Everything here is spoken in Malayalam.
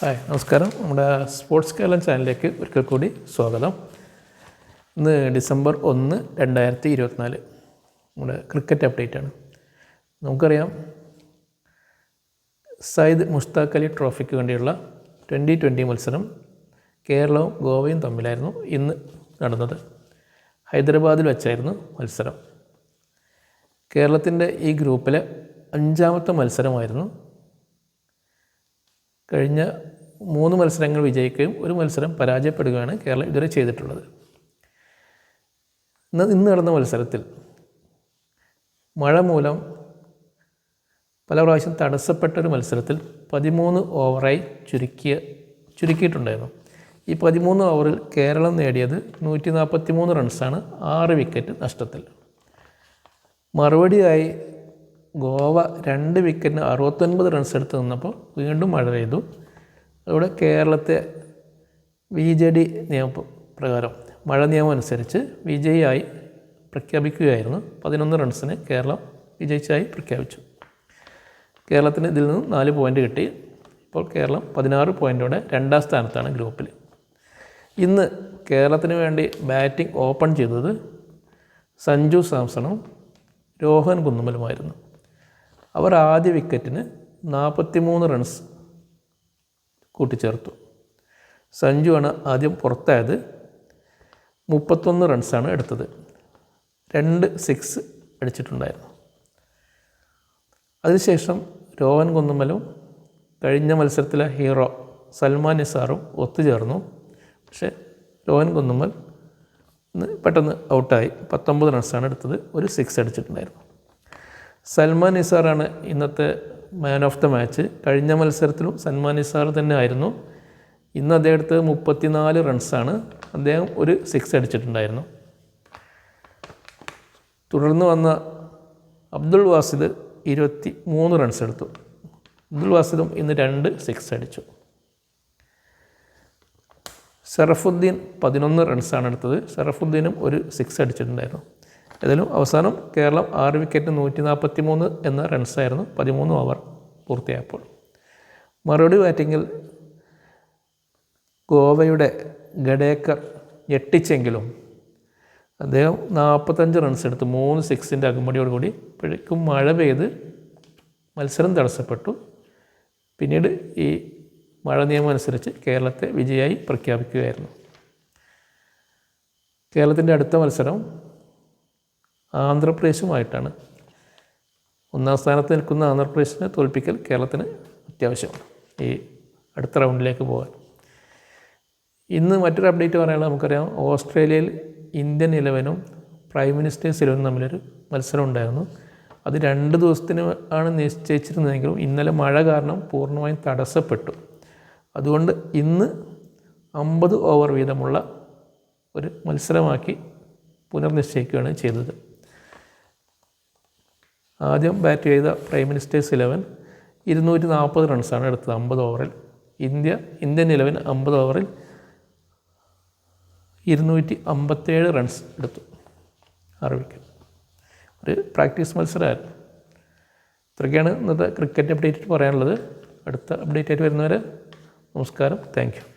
ഹായ് നമസ്കാരം. നമ്മുടെ സ്പോർട്സ് കേരളം ചാനലിലേക്ക് ഒരിക്കൽ കൂടി സ്വാഗതം. ഇന്ന് ഡിസംബർ ഒന്ന് രണ്ടായിരത്തി ഇരുപത്തിനാല്. നമ്മുടെ ക്രിക്കറ്റ് അപ്ഡേറ്റ് ആണ്. നമുക്കറിയാം സയ്യിദ് മുഷ്താഖ് അലി ട്രോഫിക്ക് വേണ്ടിയുള്ള ട്വന്റി ട്വന്റി മത്സരം കേരളവും ഗോവയും തമ്മിലായിരുന്നു ഇന്ന് നടന്നത്. ഹൈദരാബാദിൽ വെച്ചായിരുന്നു മത്സരം. കേരളത്തിന്റെ ഈ ഗ്രൂപ്പിലെ അഞ്ചാമത്തെ മത്സരമായിരുന്നു കഴിഞ്ഞ മൂന്ന് മത്സരങ്ങൾ വിജയിക്കുകയും ഒരു മത്സരം പരാജയപ്പെടുകയാണ് കേരളം ഇതുവരെ ചെയ്തിട്ടുള്ളത്. ഇന്ന് ഇന്ന് നടന്ന മത്സരത്തിൽ മഴ മൂലം പല പ്രാവശ്യം തടസ്സപ്പെട്ട ഒരു മത്സരത്തിൽ പതിമൂന്ന് ഓവറായി ചുരുക്കിയ ചുരുക്കിയിട്ടുണ്ടായിരുന്നു. ഈ പതിമൂന്ന് ഓവറിൽ കേരളം നേടിയത് നൂറ്റി നാൽപ്പത്തി മൂന്ന് റൺസാണ് ആറ് വിക്കറ്റ് നഷ്ടത്തിൽ. മറുപടിയായി ഗോവ രണ്ട് വിക്കറ്റിന് അറുപത്തൊൻപത് റൺസ് എടുത്ത് നിന്നപ്പോൾ വീണ്ടും മഴ പെയ്തു. അവിടെ കേരളത്തെ വി ജെ ഡി നിയമ പ്രകാരം മഴ നിയമം അനുസരിച്ച് വിജയിയായി പ്രഖ്യാപിക്കുകയായിരുന്നു. പതിനൊന്ന് റൺസിന് കേരളം വിജയിച്ചായി പ്രഖ്യാപിച്ചു. കേരളത്തിന് ഇതിൽ നിന്നും നാല് പോയിന്റ് കിട്ടി. ഇപ്പോൾ കേരളം പതിനാറ് പോയിന്റോടെ രണ്ടാം സ്ഥാനത്താണ് ഗ്രൂപ്പിൽ ഇന്ന് കേരളത്തിന് വേണ്ടി ബാറ്റിംഗ് ഓപ്പൺ ചെയ്തത് സഞ്ജു സാംസണും രോഹൻ കുന്നുമലുമായിരുന്നു അവർ ആദ്യ വിക്കറ്റിന് നാൽപ്പത്തിമൂന്ന് റൺസ് കൂട്ടിച്ചേർത്തു. സഞ്ജു ആണ് ആദ്യം പുറത്തായത്. മുപ്പത്തൊന്ന് റൺസാണ് എടുത്തത്. രണ്ട് സിക്സ് അടിച്ചിട്ടുണ്ടായിരുന്നു. അതിനുശേഷം രോഹൻ കുന്നുമലും കഴിഞ്ഞ മത്സരത്തിലെ ഹീറോ സൽമാൻ നിസാറും ഒത്തുചേർന്നു. പക്ഷേ രോഹൻ കുന്നുമൽ ഇന്ന് പെട്ടെന്ന് ഔട്ടായി പത്തൊമ്പത് റൺസാണ് എടുത്തത്. ഒരു സിക്സ് അടിച്ചിട്ടുണ്ടായിരുന്നു. സൽമാൻ നിസാറാണ് ഇന്നത്തെ മാൻ ഓഫ് ദ മാച്ച് കഴിഞ്ഞ മത്സരത്തിലും സൽമാൻ നിസാർ തന്നെ ആയിരുന്നു ഇന്ന് അദ്ദേഹത്ത് മുപ്പത്തിനാല് റൺസാണ് അദ്ദേഹം ഒരു സിക്സ് അടിച്ചിട്ടുണ്ടായിരുന്നു. തുടർന്ന് വന്ന അബ്ദുൾ വാസിദ് ഇരുപത്തി മൂന്ന് റൺസ് എടുത്തു. അബ്ദുൾ വാസിദും ഇന്ന് രണ്ട് സിക്സ് അടിച്ചു. ഷറഫുദ്ദീൻ പതിനൊന്ന് റൺസാണ് എടുത്തത്. ഷറഫുദ്ദീനും ഒരു സിക്സ് അടിച്ചിട്ടുണ്ടായിരുന്നു. ഏതായാലും അവസാനം കേരളം ആറ് വിക്കറ്റ് നൂറ്റി നാൽപ്പത്തി മൂന്ന് എന്ന റൺസായിരുന്നു പതിമൂന്ന് ഓവർ പൂർത്തിയായപ്പോൾ. മറുപടി ബാറ്റിങ്ങിൽ ഗോവയുടെ ഗഡേക്കർ ഞെട്ടിച്ചെങ്കിലും അദ്ദേഹം നാൽപ്പത്തഞ്ച് റൺസ് എടുത്ത്. മൂന്ന് സിക്സിന്റെ അകമ്പടിയോടുകൂടി ഇപ്പോഴേക്കും മഴ പെയ്ത് മത്സരം തടസ്സപ്പെട്ടു. പിന്നീട് ഈ മഴ നിയമം അനുസരിച്ച് കേരളത്തെ വിജയായി പ്രഖ്യാപിക്കുകയായിരുന്നു. കേരളത്തിന്റെ അടുത്ത മത്സരം ആന്ധ്രാപ്രദേശുമായിട്ടാണ്. ഒന്നാം സ്ഥാനത്ത് നിൽക്കുന്ന ആന്ധ്രാപ്രദേശിനെ തോൽപ്പിക്കൽ കേരളത്തിന് അത്യാവശ്യമാണ്. ഈ അടുത്ത റൗണ്ടിലേക്ക് പോകാൻ. ഇന്ന് മറ്റൊരു അപ്ഡേറ്റ് പറയാനുള്ളത് നമുക്കറിയാം. ഓസ്ട്രേലിയയിൽ ഇന്ത്യൻ ഇലവനും പ്രൈം മിനിസ്റ്റേഴ്സ് ഇലവനും തമ്മിലൊരു മത്സരം ഉണ്ടായിരുന്നു. അത് രണ്ട് ദിവസത്തിന് ആണ് നിശ്ചയിച്ചിരുന്നതെങ്കിലും ഇന്നലെ മഴ കാരണം പൂർണമായും തടസ്സപ്പെട്ടു. അതുകൊണ്ട് ഇന്ന് അമ്പത് ഓവർ വീതമുള്ള ഒരു മത്സരമാക്കി പുനർനിശ്ചയിക്കുകയാണ് ചെയ്തത്. ആദ്യം ബാറ്റ് ചെയ്ത പ്രൈം മിനിസ്റ്റേഴ്സ് ഇലവൻ ഇരുന്നൂറ്റി നാൽപ്പത് റൺസാണ് എടുത്തത് അമ്പത് ഓവറിൽ ഇന്ത്യ ഇന്ത്യൻ ഇലവൻ അമ്പത് ഓവറിൽ ഇരുന്നൂറ്റി അമ്പത്തേഴ് റൺസ് എടുത്തു. ആറ് ഒരു പ്രാക്ടീസ് മത്സരമായിരുന്നു. ഇത്രയൊക്കെയാണ് ഇന്നത്തെ ക്രിക്കറ്റ് അപ്ഡേറ്റ് പറയാനുള്ളത്. അടുത്ത അപ്ഡേറ്റ് ആയിട്ട് വരുന്നവരെ നമസ്കാരം. താങ്ക്